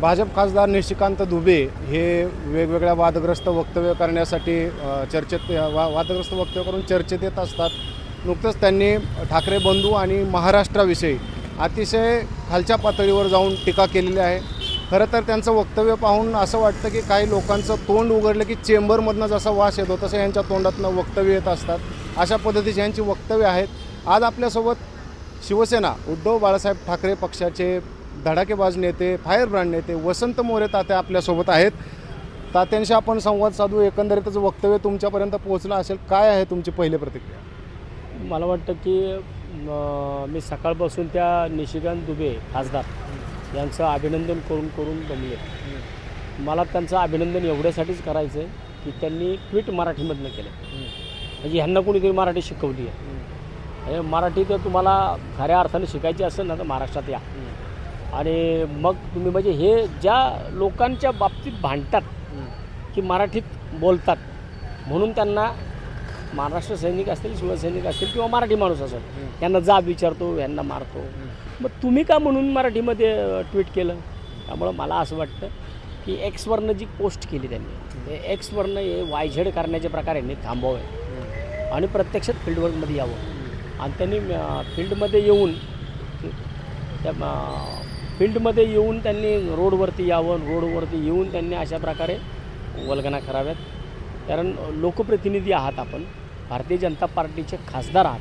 भाजप खासदार निशिकांत दुबे हे वेगवेगळ्या वादग्रस्त वक्तव्य करण्यासाठी चर्चेत वा वादग्रस्त वक्तव्य करून चर्चेत येत असतात. नुकतंच त्यांनी ठाकरे बंधू आणि महाराष्ट्राविषयी अतिशय खालच्या पातळीवर जाऊन टीका केलेली आहे. खरं तर त्यांचं वक्तव्य पाहून असं वाटतं की काही लोकांचं तोंड उघडलं की चेंबरमधनं जसा वास येतो तसं यांच्या तोंडातनं वक्तव्य येत असतात. अशा पद्धतीची यांची वक्तव्य आहेत. आज आपल्यासोबत शिवसेना उद्धव बाळासाहेब ठाकरे पक्षाचे धडाकेबाज नेते फायर ब्रँड नेते वसंत मोरे तात्या आपल्यासोबत आहेत. तात्यांशी आपण संवाद साधू. एकंदरीतच वक्तव्य तुमच्यापर्यंत पोहोचलं असेल काय आहे तुमची पहिली प्रतिक्रिया? मला वाटतं की अं, मी सकाळपासून त्या निशिकांत दुबे खासदार यांचं अभिनंदन करून करून दमले मला त्यांचं अभिनंदन एवढ्यासाठीच करायचं आहे की त्यांनी ट्विट मराठीमधनं केलं. म्हणजे ह्यांना कोणीतरी मराठी शिकवली आहे मराठी तर तुम्हाला खऱ्या अर्थाने शिकायची असेल ना तर महाराष्ट्रात या. आणि मग तुम्ही म्हणजे हे ज्या लोकांच्या बाबतीत भांडतात की मराठीत बोलतात म्हणून त्यांना महाराष्ट्र सैनिक असतील शिवसैनिक असतील किंवा मराठी माणूस असेल यांना जाब विचारतो यांना मारतो. मग तुम्ही का म्हणून मराठीमध्ये ट्विट केलं? त्यामुळं मला असं वाटतं की एक्सवरनं जी पोस्ट केली त्यांनी ते एक्सवरनं हे वायझेड करण्याचे प्रकार यांनी थांबवावे. आणि प्रत्यक्षात फील्डवर्कमध्ये यावं. आणि त्यांनी फील्डमध्ये येऊन त्या फील्डमध्ये येऊन त्यांनी रोडवरती यावं रोडवरती येऊन त्यांनी अशा प्रकारे वल्गना कराव्यात. कारण लोकप्रतिनिधी आहात आपण. भारतीय जनता पार्टीचे खासदार आहात.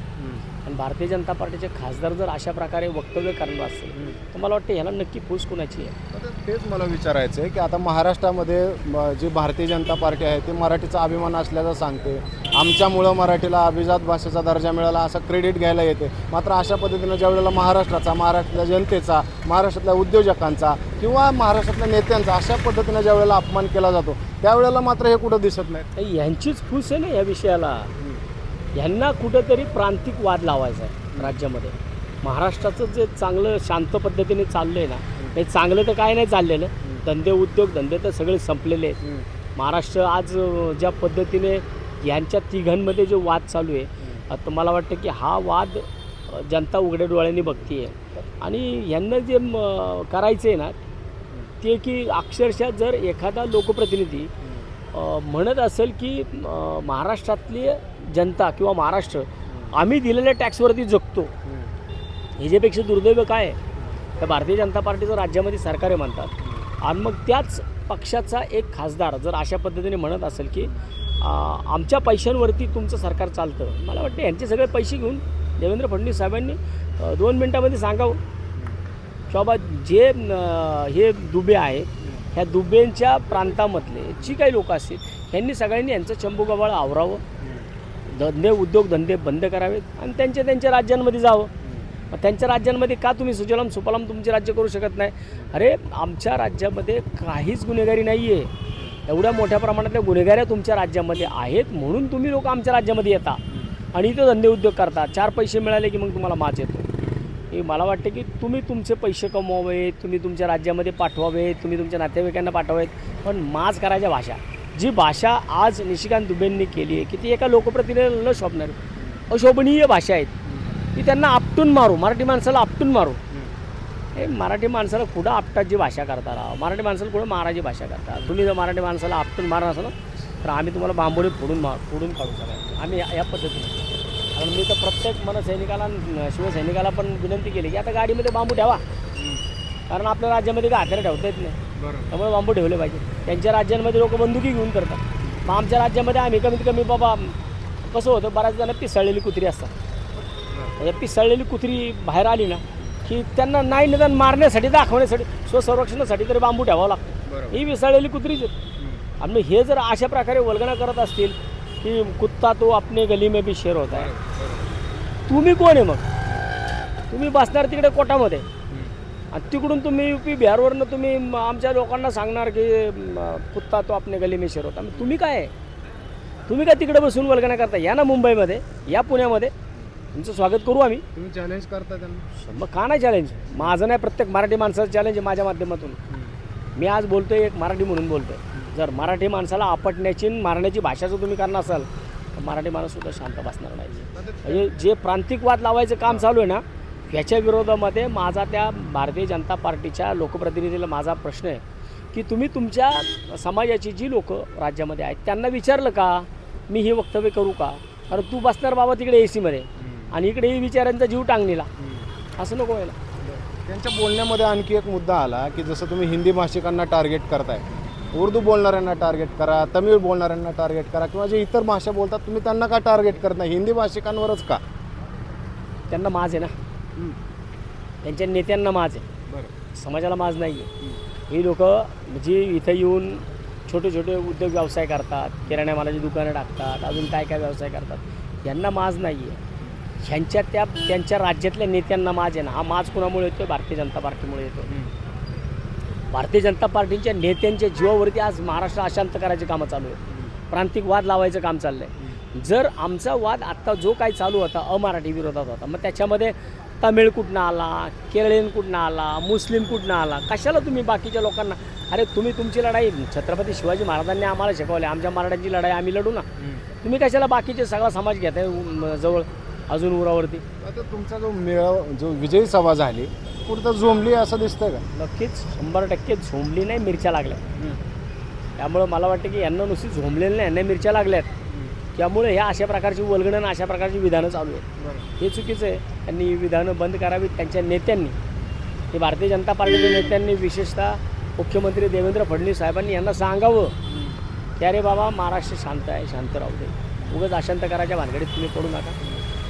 आणि भारतीय जनता पार्टीचे खासदार जर अशा प्रकारे वक्तव्य करणार असेल तर मला वाटतं ह्याला नक्की फूस कुणाची आहे? तेच मला विचारायचं आहे की आता महाराष्ट्रामध्ये जी भारतीय जनता पार्टी आहे ती मराठीचा अभिमान असल्याचं सांगते. आमच्यामुळं मराठीला अभिजात भाषेचा दर्जा मिळाला असं क्रेडिट घ्यायला येते. मात्र अशा पद्धतीनं ज्या वेळेला महाराष्ट्राचा महाराष्ट्रातल्या जनतेचा महाराष्ट्रातल्या उद्योजकांचा किंवा महाराष्ट्रातल्या नेत्यांचा अशा पद्धतीनं ज्या वेळेला अपमान केला जातो त्यावेळेला मात्र हे कुठं दिसत नाही यांचीच फूस आहे ना या विषयाला. ह्यांना कुठंतरी प्रांतिक वाद लावायचा आहे राज्यामध्ये. महाराष्ट्राचं जे चांगलं शांत पद्धतीने चाललं आहे ना हे चांगलं तर काय नाही चाललेलं. धंदे उद्योग धंदे तर सगळे संपलेले आहेत. महाराष्ट्र आज ज्या पद्धतीने यांच्या तिघांमध्ये जो वाद चालू आहे आता मला वाटतं की हा वाद जनता उघड्या डोळ्यांनी बघते आहे आणि यांना जे करायचं आहे ना ते की अक्षरशः जर एखादा लोकप्रतिनिधी म्हणत असेल की महाराष्ट्रातली जनता किंवा महाराष्ट्र आम्ही दिलेल्या टॅक्सवरती जगतो. ह्याच्यापेक्षा दुर्दैव काय आहे? तर भारतीय जनता पार्टीचं राज्यामध्ये सरकार आहे म्हणतात. आणि मग त्याच पक्षाचा एक खासदार जर अशा पद्धतीने म्हणत असेल की आमच्या पैशांवरती तुमचं सरकार चालतं. मला वाटतं यांचे सगळे पैसे घेऊन देवेंद्र फडणवीस साहेबांनी दोन मिनटामध्ये सांगावं. की बाबा जे हे दुबे आहेत ह्या दुबेंच्या प्रांतामधले जी काही लोक असतील ह्यांनी सगळ्यांनी यांचं चंबू गबाळ आवरावं. धंदे उद्योगधंदे बंद करावेत आणि त्यांच्या त्यांच्या राज्यांमध्ये जावं. मग त्यांच्या राज्यांमध्ये का तुम्ही सुजलाम सुफलाम तुमचे राज्य करू शकत नाही? अरे आमच्या राज्यामध्ये काहीच गुन्हेगारी नाही आहे एवढ्या मोठ्या प्रमाणातल्या गुन्हेगाऱ्या तुमच्या राज्यामध्ये आहेत म्हणून तुम्ही लोक आमच्या राज्यामध्ये येता. आणि इथं धंदे उद्योग करता. चार पैसे मिळाले की मग तुम्हाला माच येतो. हे मला वाटतं की तुम्ही तुमचे पैसे कमवावे तुम्ही तुमच्या राज्यामध्ये पाठवावे तुम्ही तुमच्या नातेवाईकांना पाठवावेत पण माज करायच्या भाषा. जी भाषा आज निशिकांत दुबेंनी केली आहे की ती एका लोकप्रतिनिधीला न शोभणार अशोभनीय भाषा आहेत. ती त्यांना आपटून मारू मराठी माणसाला आपटून मारू. हे मराठी माणसाला कुठं आपटाची भाषा करता राव? मराठी माणसाला कुठं मारायची भाषा करता? तुम्ही जर मराठी माणसाला आपटून मारणार असाल तर आम्ही तुम्हाला बांबोळी फोडून मार फोडून काढू सगळ्या आम्ही या या पद्धतीने. कारण मी तर प्रत्येक मनसैनिकाला शिवसैनिकाला पण विनंती केली की आता गाडीमध्ये बांबू ठेवा. कारण आपल्या राज्यामध्ये काय हत्यारं ठेवता येत नाही. त्यामुळे बांबू ठेवले पाहिजे. त्यांच्या राज्यांमध्ये लोक बंदुकी घेऊन करतात. मग आमच्या राज्यामध्ये आम्ही कमीत कमी बाबा कसं होतं बऱ्याच जण पिसळलेली कुत्री असतात. म्हणजे पिसळलेली कुत्री बाहेर आली ना की त्यांना नाही निदान मारण्यासाठी दाखवण्यासाठी स्वसंरक्षणासाठी तरी बांबू ठेवावं लागतं. ही विसळलेली कुत्रीच आणि हे जर अशा प्रकारे वल्गना करत असतील की कुत्ता तो अपने गली में भी शेर होता है. तुम्ही कोण आहे मग? तुम्ही बसणार तिकडे कोटामध्ये. आणि तिकडून तुम्ही यू पी बिहारवरनं तुम्ही आमच्या लोकांना सांगणार की कुत्ता तो आपल्या गली में शेर होता तुम्ही काय आहे? तुम्ही काय तिकडे बसून वल्गना करता या ना मुंबईमध्ये या पुण्यामध्ये. तुमचं स्वागत करू आम्ही. तुम्ही चॅलेंज करता त्यांना. मग का नाही चॅलेंज माझं नाही प्रत्येक मराठी माणसाचं चॅलेंज आहे माझ्या माध्यमातून. मी आज बोलतोय एक मराठी म्हणून बोलतोय. जर मराठी माणसाला आपटण्याची मारण्याची भाषा जर तुम्ही करणार असाल तर मराठी माणूस सुद्धा शांत बसणार नाही. म्हणजे जे प्रांतिक वाद लावायचं काम चालू आहे ना याच्या विरोधामध्ये माझा त्या भारतीय जनता पार्टीच्या लोकप्रतिनिधीला माझा प्रश्न आहे की तुम्ही तुमच्या समाजाची जी लोक राज्यामध्ये आहेत त्यांना विचारलं का? मी हे वक्तव्य करू का? कारण तू बसणार बाबा तिकडे ए सीमध्ये आणि इकडे विचारांचा जीव टांगणीला. असं नको व्हायला. त्यांच्या बोलण्यामध्ये आणखी एक मुद्दा आला की जसं तुम्ही हिंदी भाषिकांना टार्गेट करताय उर्दू बोलणाऱ्यांना टार्गेट करा तमिळ बोलणाऱ्यांना टार्गेट करा किंवा जे इतर भाषा बोलतात तुम्ही त्यांना का टार्गेट करत नाही? हिंदी भाषिकांवरच का? त्यांना माज आहे ना. त्यांच्या नेत्यांना माज आहे. बरं. समाजाला माज नाही आहे ही लोक जी इथं येऊन छोटे छोटे उद्योग व्यवसाय करतात किराणा मालाची दुकानं टाकतात अजून काय काय व्यवसाय करतात. यांना माज नाही आहे ह्यांच्या त्या त्यांच्या राज्यातल्या नेत्यांना माज आहे ना. हा माज कुणामुळे येतो भारतीय जनता पार्टीमुळे येतो भारतीय जनता पार्टीच्या नेत्यांच्या जीवावरती आज महाराष्ट्र अशांत करायची कामं चालू आहे प्रांतिक वाद लावायचं काम चाललं आहे जर आमचा वाद आत्ता जो काही चालू होता अमराठी विरोधात होता मग त्याच्यामध्ये तमिळ कुठनं आला केरळीयन कुठनं आला मुस्लिम कुठनं आला कशाला तुम्ही बाकीच्या लोकांना अरे तुम्ही तुमची लढाई छत्रपती शिवाजी महाराजांनी आम्हाला शिकवली आमच्या मराठ्यांची लढाई आम्ही लढू ना. तुम्ही कशाला बाकीचे सगळा समाज घेताय जवळ अजून उरावरती? आता तुमचा जो मेळावा जो विजयी सभा झाली कुठं झोंबली असं दिसतंय का? नक्कीच शंभर टक्के झोंबली नाही मिरच्या लागल्या. त्यामुळं मला वाटतं की यांना नुसती झोंबलेलं नाही यांना मिरच्या लागल्यात. त्यामुळे ह्या अशा प्रकारची वल्गणन अशा प्रकारची विधानं चालू आहेत. हे चुकीचं आहे. त्यांनी ही विधानं बंद करावीत. त्यांच्या नेत्यांनी हे भारतीय जनता पार्टीच्या नेत्यांनी विशेषतः मुख्यमंत्री देवेंद्र फडणवीस साहेबांनी यांना सांगावं. की अरे बाबा महाराष्ट्र शांत आहे. शांत राहू दे. उगाच अशांत करायच्या भानगडीत तुम्ही पडू नका.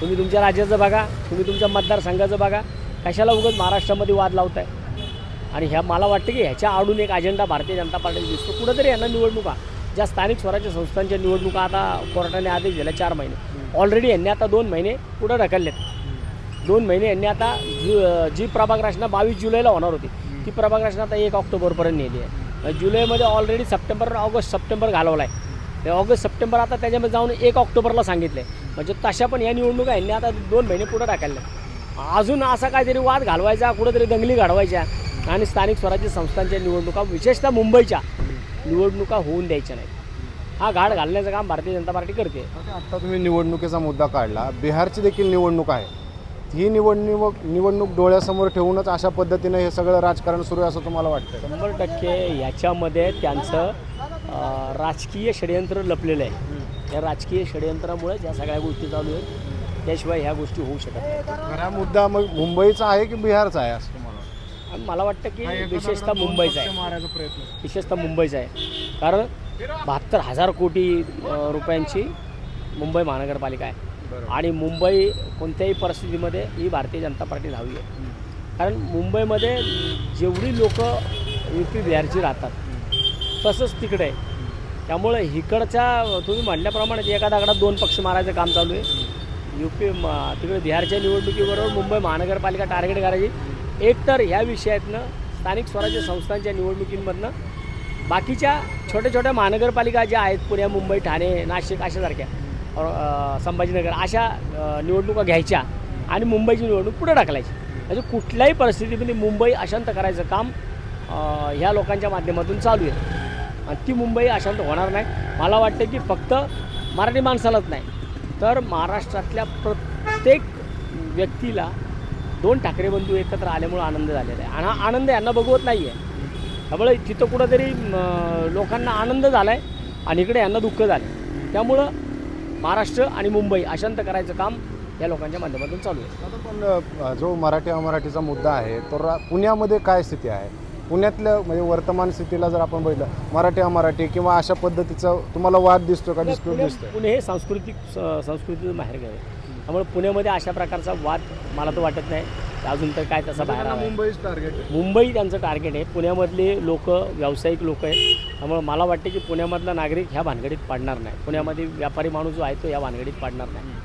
तुम्ही तुमच्या राज्याचं बघा. तुम्ही तुमच्या मतदारसंघाचं बघा. कशाला उगाच महाराष्ट्रामध्ये वाद लावताय? आणि ह्या मला वाटतं की ह्याच्या आडून एक अजेंडा भारतीय जनता पार्टीला दिसतो. कुठंतरी यांना निवडणुका ज्या स्थानिक स्वराज्य संस्थांच्या निवडणुका आता कोर्टाने आदेश दिला चार महिने. ऑलरेडी यांनी आता दोन महिने पुढं ढकललेत. दोन महिने यांनी आता जु जी प्रभाग रचना बावीस जुलैला होणार होती ती प्रभाग रचना आता एक ऑक्टोबरपर्यंत नेली आहे. जुलैमध्ये ऑलरेडी सप्टेंबर ऑगस्ट सप्टेंबर घालवला आहे. ऑगस्ट सप्टेंबर आता त्याच्यामध्ये जाऊन एक ऑक्टोबरला सांगितलं आहे म्हणजे तशा पण या निवडणुका यांनी आता दोन महिने पुढं टाकल्या अजून असा काहीतरी वाद घालवायचा कुठंतरी दंगली घडवायच्या. आणि स्थानिक स्वराज्य संस्थांच्या निवडणुका विशेषतः मुंबईच्या निवडणुका होऊन द्यायच्या नाहीत. हा घाट घालण्याचं काम भारतीय जनता पार्टी करते. आता तुम्ही निवडणुकीचा मुद्दा काढला. बिहारची देखील निवडणूक आहे. ही निवडणूक निवडणूक डोळ्यासमोर ठेवूनच अशा पद्धतीनं हे सगळं राजकारण सुरू आहे असं तुम्हाला वाटतं शंभर टक्के याच्यामध्ये त्यांचं राजकीय षडयंत्र लपलेलं आहे. या राजकीय षडयंत्रामुळेच या सगळ्या गोष्टी चालू आहेत. त्याशिवाय ह्या गोष्टी होऊ शकत खरा मुद्दा मग मुंबईचा आहे की बिहारचा आहे असं? आणि मला वाटतं की विशेषतः मुंबईचा आहे. विशेषतः मुंबईचा आहे. कारण बहात्तर हजार कोटी रुपयांची मुंबई महानगरपालिका आहे. आणि मुंबई कोणत्याही परिस्थितीमध्ये ही भारतीय जनता पार्टी धावी आहे. कारण मुंबईमध्ये जेवढी लोक यू पी बिहारची राहतात तसंच तिकडे. आहे त्यामुळे इकडच्या तुम्ही म्हटल्याप्रमाणे एका दगडात दोन पक्ष मारायचं काम चालू आहे. यू पी तिकडे बिहारच्या निवडणुकीबरोबर मुंबई महानगरपालिका टार्गेट करायची. एकतर ह्या विषयातनं स्थानिक स्वराज्य संस्थांच्या निवडणुकींमधनं बाकीच्या छोट्या छोट्या महानगरपालिका ज्या आहेत पुण्या मुंबई ठाणे नाशिक अशासारख्या संभाजीनगर अशा निवडणुका घ्यायच्या आणि मुंबईची निवडणूक पुढे ढकलायची. म्हणजे कुठल्याही परिस्थितीमध्ये मुंबई अशांत करायचं काम ह्या लोकांच्या माध्यमातून चालू आहे. आणि ती मुंबई अशांत होणार नाही. मला वाटतं की फक्त मराठी माणसालाच नाही तर महाराष्ट्रातल्या प्रत्येक व्यक्तीला दोन ठाकरे बंधू एकत्र आल्यामुळं आनंद झालेला आहे. आणि हा आनंद यांना बघवत नाही आहे त्यामुळे तिथं कुठंतरी लोकांना आनंद झाला आहे आणि इकडे यांना दुःख झालं आहे त्यामुळं महाराष्ट्र आणि मुंबई अशांत करायचं काम या लोकांच्या माध्यमातून चालू आहे. आता पण जो मराठी अमराठीचा मुद्दा आहे तो रा पुण्यामध्ये काय स्थिती आहे? पुण्यातल्या म्हणजे वर्तमान स्थितीला जर आपण बघितलं मराठी अमराठी किंवा अशा पद्धतीचा तुम्हाला वाद दिसतो का? डिस्प्यूट पुणे दिसतोय? पुणे हे सांस्कृतिक संस्कृतीचं माहेर आहे. त्यामुळे पुण्यामध्ये अशा प्रकारचा वाद मला तर वाटत नाही. अजून तर काय तसा बाहेर. मुंबईच टार्गेट मुंबई त्यांचं टार्गेट आहे. पुण्यामधले लोक व्यावसायिक लोक आहेत. त्यामुळे मला वाटते की पुण्यामधला नागरिक ह्या भानगडीत पाडणार नाही. पुण्यामध्ये व्यापारी माणूस जो आहे तो या भानगडीत पाडणार नाही.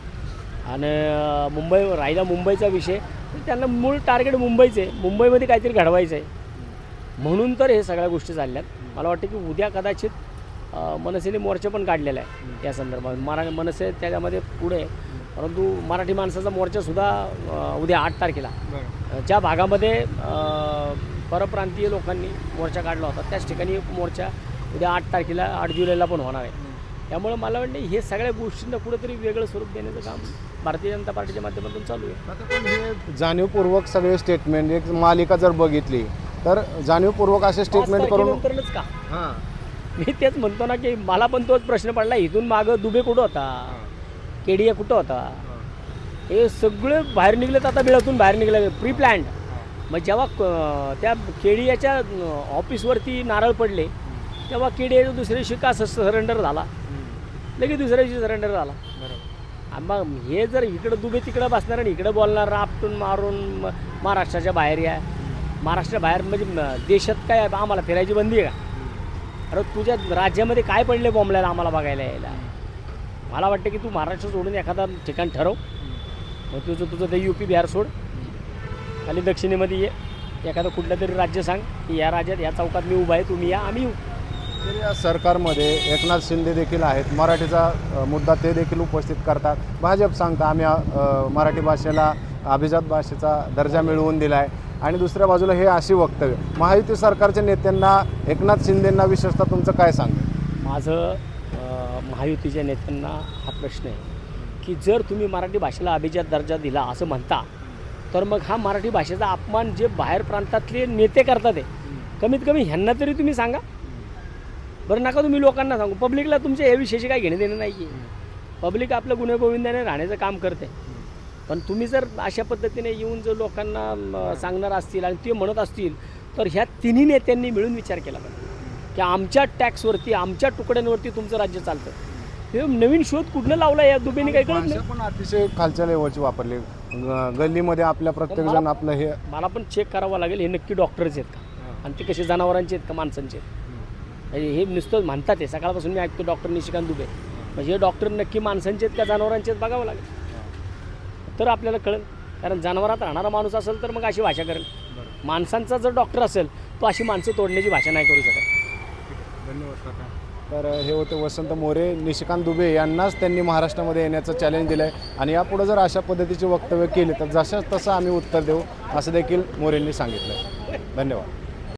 आणि मुंबई राहिला मुंबईचा विषय तर त्यांना मूळ टार्गेट मुंबईचं आहे. मुंबईमध्ये काहीतरी घडवायचं आहे. म्हणून तर हे सगळ्या गोष्टी चालल्यात. मला वाटतं की उद्या कदाचित मनसेने मोर्चा पण काढलेला आहे या संदर्भात. मरा मनसे त्याच्यामध्ये पुढे. परंतु मराठी माणसाचा मोर्चासुद्धा उद्या आठ तारखेला. ज्या भागामध्ये परप्रांतीय लोकांनी मोर्चा काढला होता त्याच ठिकाणी एक मोर्चा उद्या आठ तारखेला आठ जुलैला पण होणार आहे. त्यामुळे मला वाटतं हे सगळ्या गोष्टींना कुठेतरी वेगळं स्वरूप देण्याचं काम भारतीय जनता पार्टीच्या माध्यमातून चालू आहे. हे जाणीवपूर्वक सगळे स्टेटमेंट एक मालिका जर बघितली तर जाणीवपूर्वक असे स्टेटमेंट करून का? हां. मी तेच म्हणतो ना की मला पण तोच प्रश्न पडला इथून मागं दुबे कुठं होता? केडिया कुठं होता? हे सगळं बाहेर निघलेत आता बिळातून बाहेर निघलं. प्री प्लॅन्ड मग जेव्हा क- त्या केडियाच्या ऑफिसवरती नारळ पडले तेव्हा केडियाच्या दुसऱ्या दिवशी का सरेंडर झाला. लगेच दुसऱ्या दिवशी सरेंडर झाला. आणि मग हे जर इकडं दुबे तिकडं बसणार आणि इकडं बोलणार राबटून मारून म- महाराष्ट्राच्या बाहेर या. महाराष्ट्रा बाहेर म्हणजे म- देशात काय आम्हाला फिरायची बंदी आहे का? अरे तुझ्या राज्यामध्ये काय पडले बॉम्बल्याला आम्हाला बघायला यायला? मला वाटतं की तू महाराष्ट्र सोडून एखादा ठिकाण ठरव. मग तुझं तुझं ते यू पी बिहार सोड. खाली दक्षिणेमध्ये ये. एखादं कुठलं तरी राज्य सांग की या राज्यात या चौकात मी उभा आहे तुम्ही या आम्ही येऊ. तर या सरकारमध्ये एकनाथ शिंदे देखील आहेत. मराठीचा मुद्दा ते देखील उपस्थित करतात. भाजप सांगता आम्ही मराठी भाषेला अभिजात भाषेचा दर्जा मिळवून दिला आहे आणि दुसऱ्या बाजूला हे अशी वक्तव्य. महायुती सरकारच्या नेत्यांना एकनाथ शिंदेंना विशेषतः तुमचं काय सांग माझं महायुतीच्या नेत्यांना हा प्रश्न आहे की जर तुम्ही मराठी भाषेला अभिजात दर्जा दिला असं म्हणता तर मग हा मराठी भाषेचा अपमान जे बाहेर प्रांतातले नेते करतात आहे कमीत कमी ह्यांना तरी तुम्ही सांगा. बरं नका तुम्ही लोकांना सांगू. पब्लिकला तुमच्या या विषयाशी काही घेणं देणं नाही आहे पब्लिक आपलं गुन्हेगोविंदाने राहण्याचं काम करते पण तुम्ही जर अशा पद्धतीने येऊन जर लोकांना सांगणार असतील आणि ते म्हणत असतील तर ह्या तिन्ही नेत्यांनी मिळून विचार केला पाहिजे. की आमच्या टॅक्सवरती आमच्या तुकड्यांवरती तुमचं राज्य चालतं. हे नवीन शोध कुठनं लावला या दुबेने काही कळत नाही. पण अतिशय खालच्या लेवलची वापरली. ग- गल्लीमध्ये आपल्या प्रत्येकजण आपलं हे मला पण चेक करावं लागेल. हे नक्की डॉक्टरच आहेत का? आणि ते कसे जनावरांचे आहेत का? माणसांचे आहेत. म्हणजे हे नुसतं म्हणतात ते सकाळपासून मी ऐकतो डॉक्टर निशिकांत दुबे. म्हणजे हे डॉक्टर नक्की माणसांचे आहेत का? जनावरांचे आहेत? बघावं लागेल. तर आपल्याला कळेल. कारण जनावरात राहणारा माणूस असेल तर मग अशी भाषा करेल. माणसांचा जर डॉक्टर असेल तो अशी माणसं तोडण्याची भाषा नाही करू शकत. धन्यवाद तर हे होते वसंत मोरे निशिकांत दुबे यांनाच त्यांनी महाराष्ट्रामध्ये येण्याचं चॅलेंज दिलं आहे आणि यापुढे जर अशा पद्धतीची वक्तव्य केली तर जसं तसं आम्ही उत्तर देऊ असं देखील मोरेंनी सांगितलं धन्यवाद.